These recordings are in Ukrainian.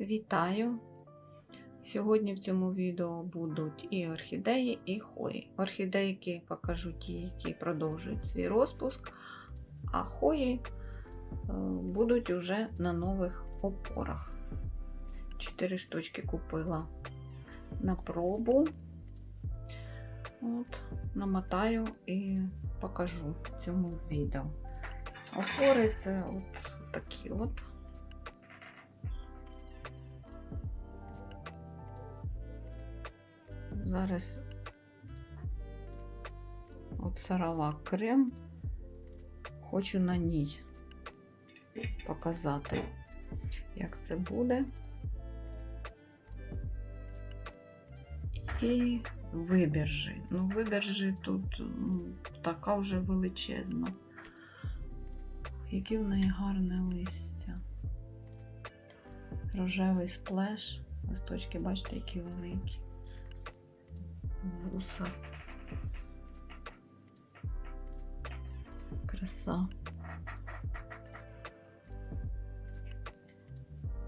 Вітаю! Сьогодні в цьому відео будуть і орхідеї, і хої. Орхідейки покажу ті, які продовжують свій розпуск, а хої е, будуть уже на нових опорах. Чотири штучки купила на пробу. От, намотаю і покажу в цьому відео. Опори це от такі от. Зараз от сарава крем. Хочу на ній показати, як це буде. І вибіржи. Ну, вибіржи тут ну, така вже величезна. Яке в неї гарне листя. Рожевий сплеш. Листочки, бачите, які великі. Вуса. Краса.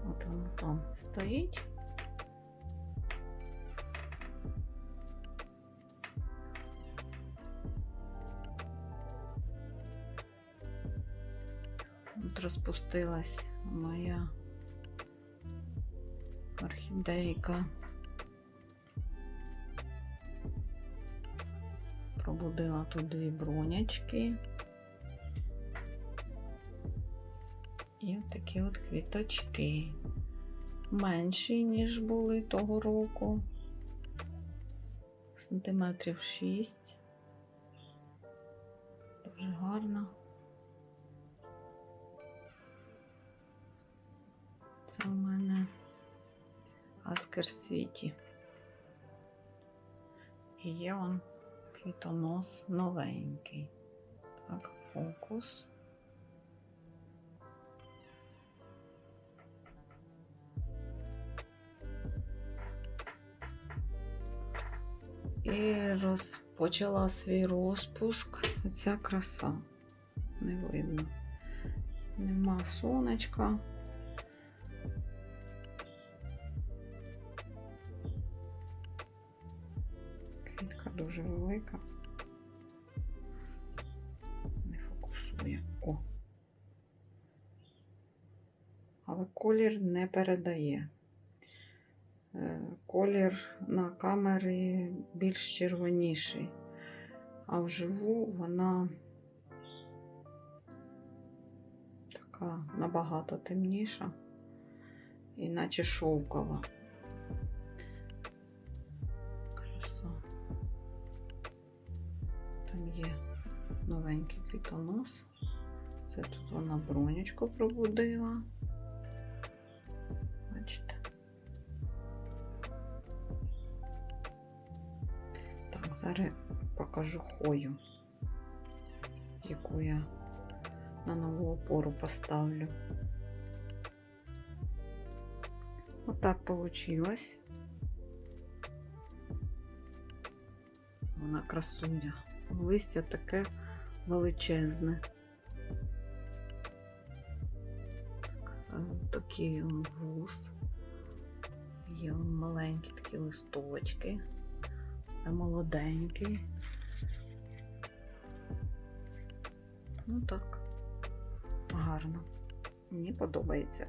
От воно там стоїть. От розпустилась моя орхідейка. Пробудила тут дві бронячки. І такі от квіточки. Менші, ніж були того року. Сантиметрів 6. Дуже гарно. Це у мене Аскер Світі. І є он квітонос новенький. Так, фокус. І розпочала свій розпуск. Оця краса. Не видно. Нема сонечка. Квітка дуже велика. Не фокусує. О. Але колір не передає. Е, Колір на камері більш червоніший, а вживу вона така набагато темніша, іначе шовкова. Там є новенький квітонос. Це тут вона бронечку пробудила. Бачите? Так, зараз покажу хою, яку я на нову опору поставлю. Отак получилось. Вона красуня. Листя таке величезне. Так, е, Такий вуз. Є маленькі такі листочки. Це молоденький. Ну так, гарно. Мені подобається.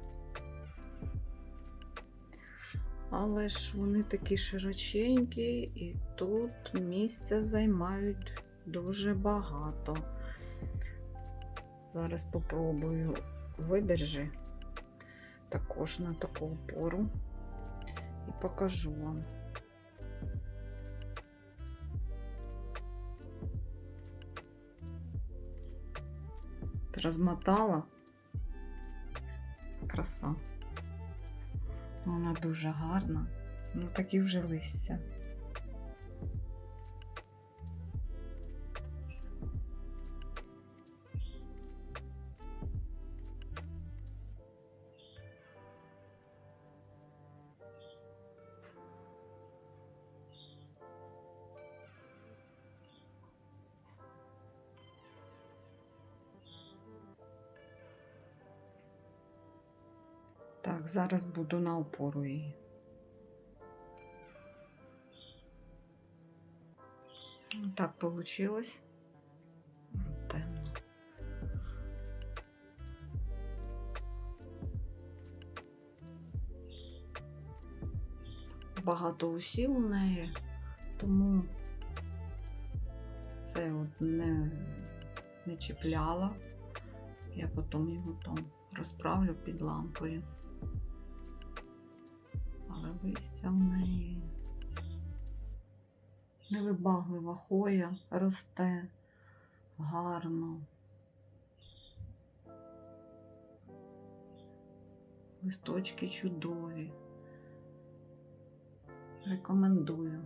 Але ж вони такі широченькі, і тут місця займають дуже багато. Зараз попробую вибіржи також на таку опору і покажу вам. розмотала. Краса. Вона дуже гарна. Ну такі вже листя. Так, зараз буду на опору її. Так вийшло. Багато усів у неї, тому це от не, не чіпляла. Я потім його там розправлю під лампою. Листя в неї невибаглива хоя, росте гарно. Листочки чудові. Рекомендую.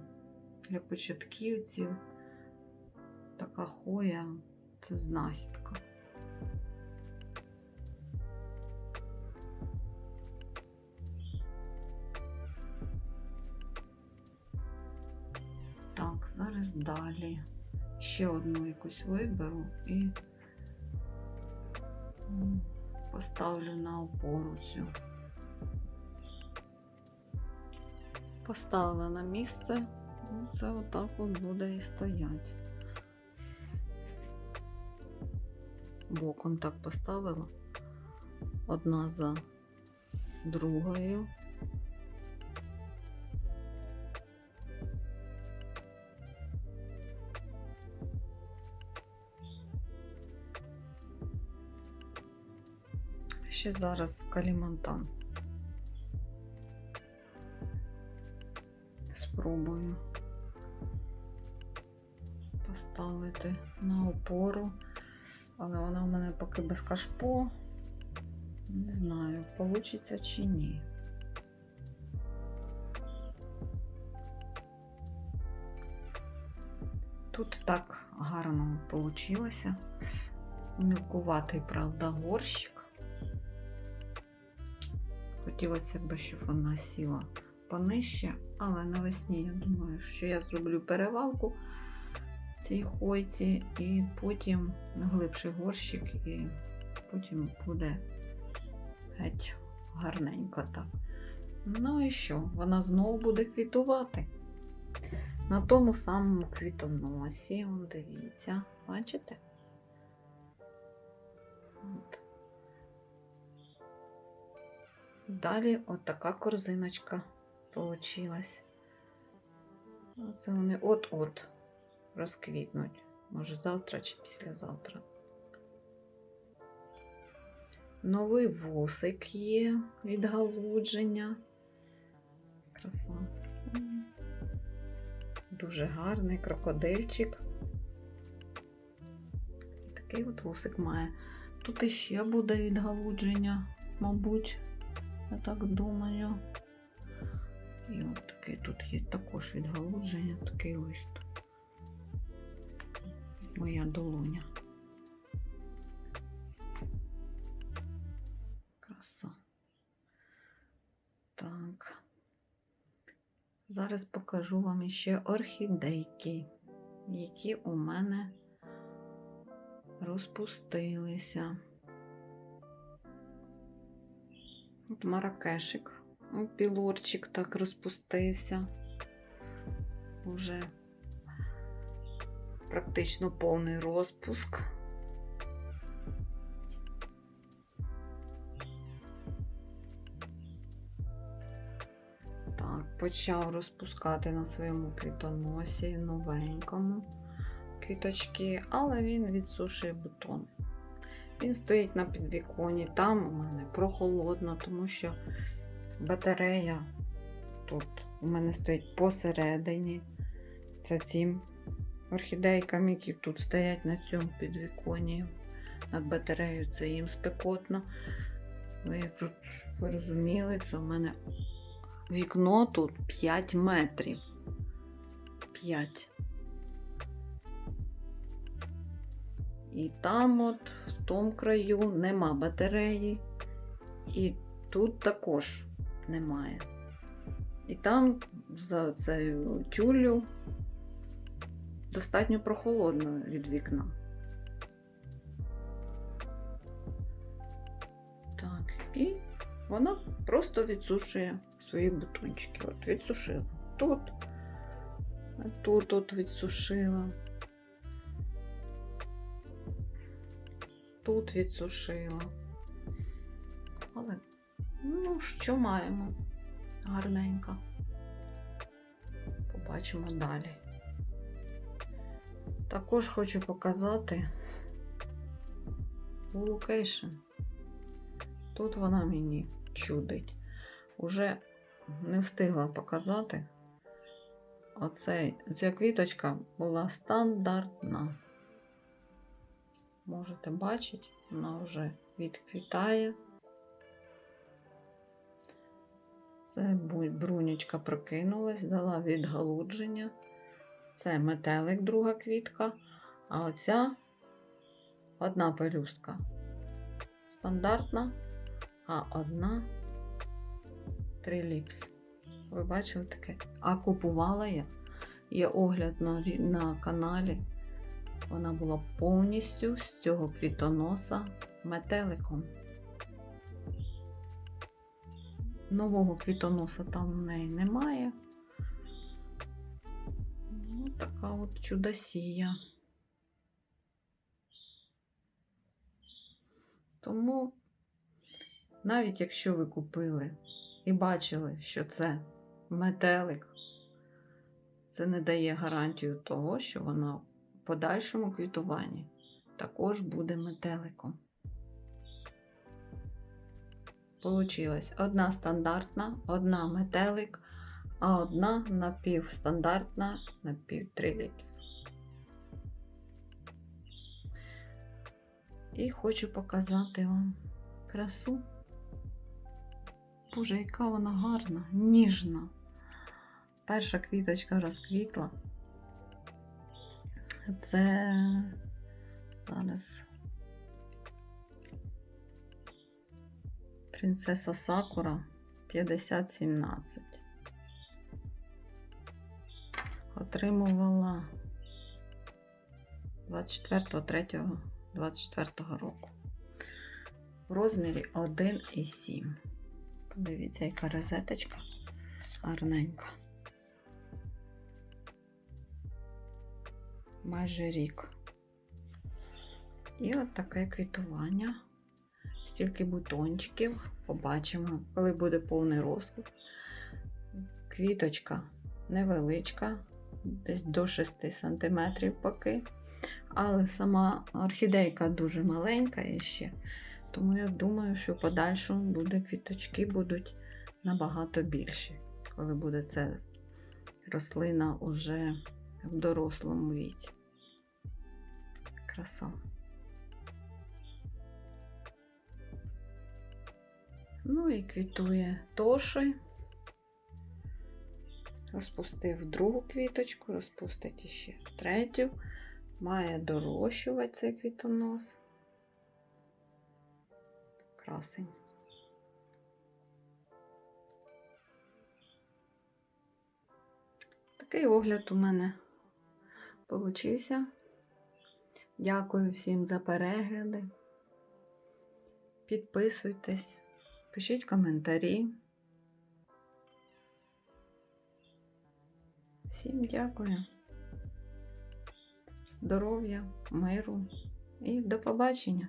Для початківців така хоя це знахідка. Далі. Ще одну якусь виберу і поставлю на опору цю. Поставила на місце, ну, це отак от буде і стоять. Боком так поставила. Одна за другою. Ще зараз калімантан. Спробую поставити на опору, але вона в мене поки без кашпо. Не знаю, получиться чи ні. Тут так гарно получилося. Мілкуватий, правда, горщик. Хотілося б, щоб вона сіла понижче, але навесні я думаю, що я зроблю перевалку цій хойці і потім глибший горщик, і потім буде геть гарненько так. Ну і що? Вона знову буде квітувати. На тому самому квітоносі, дивіться, бачите? От. Далі отака корзиночка получилась. Оце вони от-от розквітнуть. Може завтра чи післязавтра. Новий вусик є відгалудження. Краса. Дуже гарний крокодильчик. Такий от вусик має. Тут іще буде відгалудження, мабуть, я так думаю. І от такий тут є також відгалудження, такий лист. Моя долоня. Краса. Так. Зараз покажу вам іще орхідейки, які у мене розпустилися. От маракешик, О, пілорчик так розпустився. Уже практично повний розпуск. Так, почав розпускати на своєму квітоносі новенькому квіточки, але він відсушує бутони. Він стоїть на підвіконі, там у мене прохолодно, тому що батарея тут у мене стоїть посередині. Це цим орхідейкам, які тут стоять на цьому підвіконі. Над батареєю це їм спекотно. Ви, ви розуміли, це у мене вікно тут 5 метрів. 5. І там, от, в тому краю, нема батареї. І тут також немає. І там за цією тюллю достатньо прохолодно від вікна. Так, і вона просто відсушує свої бутончики. От відсушила. Тут, тут от відсушила. Тут відсушила. Але, ну, що маємо? Гарненько. Побачимо далі. Також хочу показати локейшн. Тут вона мені чудить. Уже не встигла показати. Оцей, ця квіточка була стандартна. Можете бачити, вона вже відквітає. Це брунечка прокинулась, дала відгалудження. Це метелик, друга квітка. А оця одна пелюстка. Стандартна, а одна триліпс. Ви бачили таке? А купувала я. Є огляд на, на каналі. Вона була повністю з цього квітоноса метеликом. Нового квітоноса там в неї немає. Ну, така от чудосія. Тому, навіть якщо ви купили і бачили, що це метелик, це не дає гарантію того, що вона подальшому квітуванні також буде метеликом. Получилась одна стандартна, одна метелик, а одна напівстандартна, напівтриліпс. І хочу показати вам красу. Боже, яка вона гарна, ніжна. Перша квіточка розквітла. Це зараз принцеса Сакура 5017. Отримувала 24.03.24 року. В розмірі 1,7. Подивіться, яка розеточка гарненька. Майже рік. І от таке квітування. Стільки бутончиків. Побачимо, коли буде повний розквіт. Квіточка невеличка, десь до 6 см поки. Але сама орхідейка дуже маленька іще. Тому я думаю, що в подальшому буде квіточки будуть набагато більші, коли буде ця рослина уже в дорослому віці. Краса. Ну і квітує тоши. Розпустив другу квіточку, розпустить іще третю. Має дорощувати цей квітонос. Красень. Такий огляд у мене получився. Дякую всім за перегляди. Підписуйтесь, пишіть коментарі. Всім дякую. Здоров'я, миру і до побачення!